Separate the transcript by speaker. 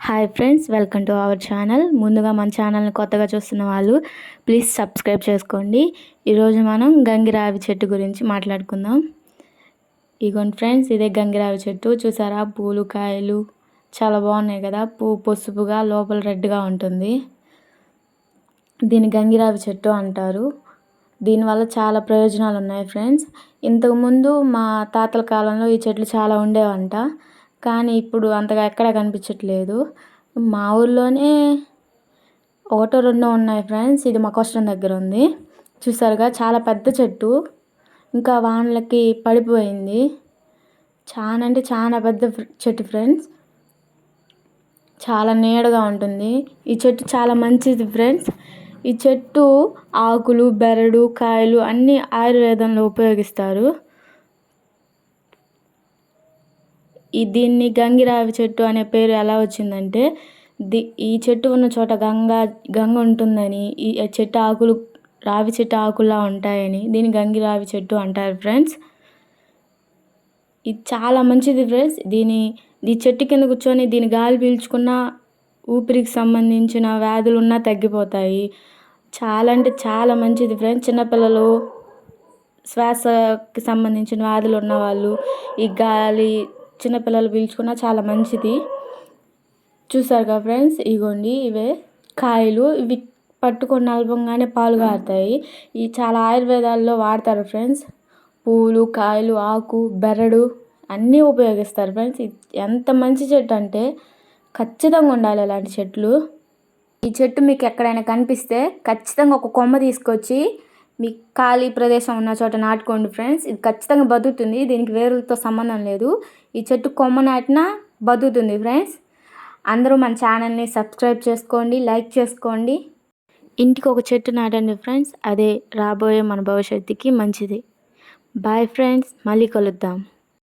Speaker 1: Hi friends welcome to our channel ముందుగా మన ఛానల్ని కొత్తగా చూస్తున్న వాళ్ళు ప్లీజ్ సబ్స్క్రైబ్ చేసుకోండి. ఈరోజు మనం గంగిరావి చెట్టు గురించి మాట్లాడుకుందాం. ఇగోండి ఫ్రెండ్స్ ఇదే గంగిరావి చెట్టు. చూసారా? పూలు కాయలు చాలా బాగున్నాయి కదా? పూ పసుపుగా లోపల రెడ్గా ఉంటుంది. దీన్ని గంగిరావి చెట్టు అంటారు. దీనివల్ల చాలా ప్రయోజనాలు ఉన్నాయి ఫ్రెండ్స్ ఇంతకుముందు మా తాతల కాలంలో ఈ చెట్లు చాలా ఉండేవంట. కానీ ఇప్పుడు అంతగా ఎక్కడా కనిపించట్లేదు. మా ఊర్లోనే ఒకటో రెండో ఉన్నాయి ఫ్రెండ్స్. ఇది మా కష్టం దగ్గర ఉంది. చూసారుగా చాలా పెద్ద చెట్టు. ఇంకా వానలకి పడిపోయింది. చాలా అంటే చాలా పెద్ద చెట్టు ఫ్రెండ్స్. చాలా నీడగా ఉంటుంది. ఈ చెట్టు చాలా మంచిది ఫ్రెండ్స్. ఈ చెట్టు ఆకులు బెరడు కాయలు అన్నీ ఆయుర్వేదంలో ఉపయోగిస్తారు. ఈ దీన్ని గంగిరావి చెట్టు అనే పేరు ఎలా వచ్చిందంటే ది ఈ చెట్టు ఉన్న చోట గంగ గంగ ఉంటుందని ఈ చెట్టు ఆకులు రావి చెట్టు ఆకులా ఉంటాయని దీన్ని గంగిరావి చెట్టు అంటారు ఫ్రెండ్స్. ఇది చాలా మంచిది ఫ్రెండ్స్. దీని ఈ చెట్టు కింద కూర్చొని దీని గాలి పీల్చుకున్న ఊపిరికి సంబంధించిన వ్యాధులు ఉన్నా తగ్గిపోతాయి. చాలా అంటే చాలా మంచిది ఫ్రెండ్స్. చిన్నపిల్లలు శ్వాసకి సంబంధించిన వ్యాధులు ఉన్నవాళ్ళు ఈ గాలి చిన్నపిల్లలు పీల్చుకున్న చాలా మంచిది. చూసారుగా ఫ్రెండ్స్? ఇగోండి ఇవే కాయలు. ఇవి పట్టుకొని నలపంగానే పాలు కారుతాయి. ఇవి చాలా ఆయుర్వేదాల్లో వాడతారు ఫ్రెండ్స్. పూలు కాయలు ఆకు బెరడు అన్నీ ఉపయోగిస్తారు ఫ్రెండ్స్. ఎంత మంచి చెట్టు అంటే ఖచ్చితంగా ఉండాలి అలాంటి చెట్లు. ఈ చెట్టు మీకు ఎక్కడైనా కనిపిస్తే ఖచ్చితంగా ఒక కొమ్మ తీసుకొచ్చి మీ ఖాళీ ప్రదేశం ఉన్న చోట నాటుకోండి ఫ్రెండ్స్ ఇది ఖచ్చితంగా బతుకుతుంది. దీనికి వేరులతో సంబంధం లేదు. ఈ చెట్టు కొమ్మ నాటినా బతుకుతుంది ఫ్రెండ్స్ అందరూ మన ఛానల్ని సబ్స్క్రైబ్ చేసుకోండి లైక్ చేసుకోండి. ఇంటికి ఒక చెట్టు నాటండి ఫ్రెండ్స్ అదే రాబోయే మన భవిష్యత్తుకి మంచిది. బాయ్ ఫ్రెండ్స్ మళ్ళీ కలుద్దాం.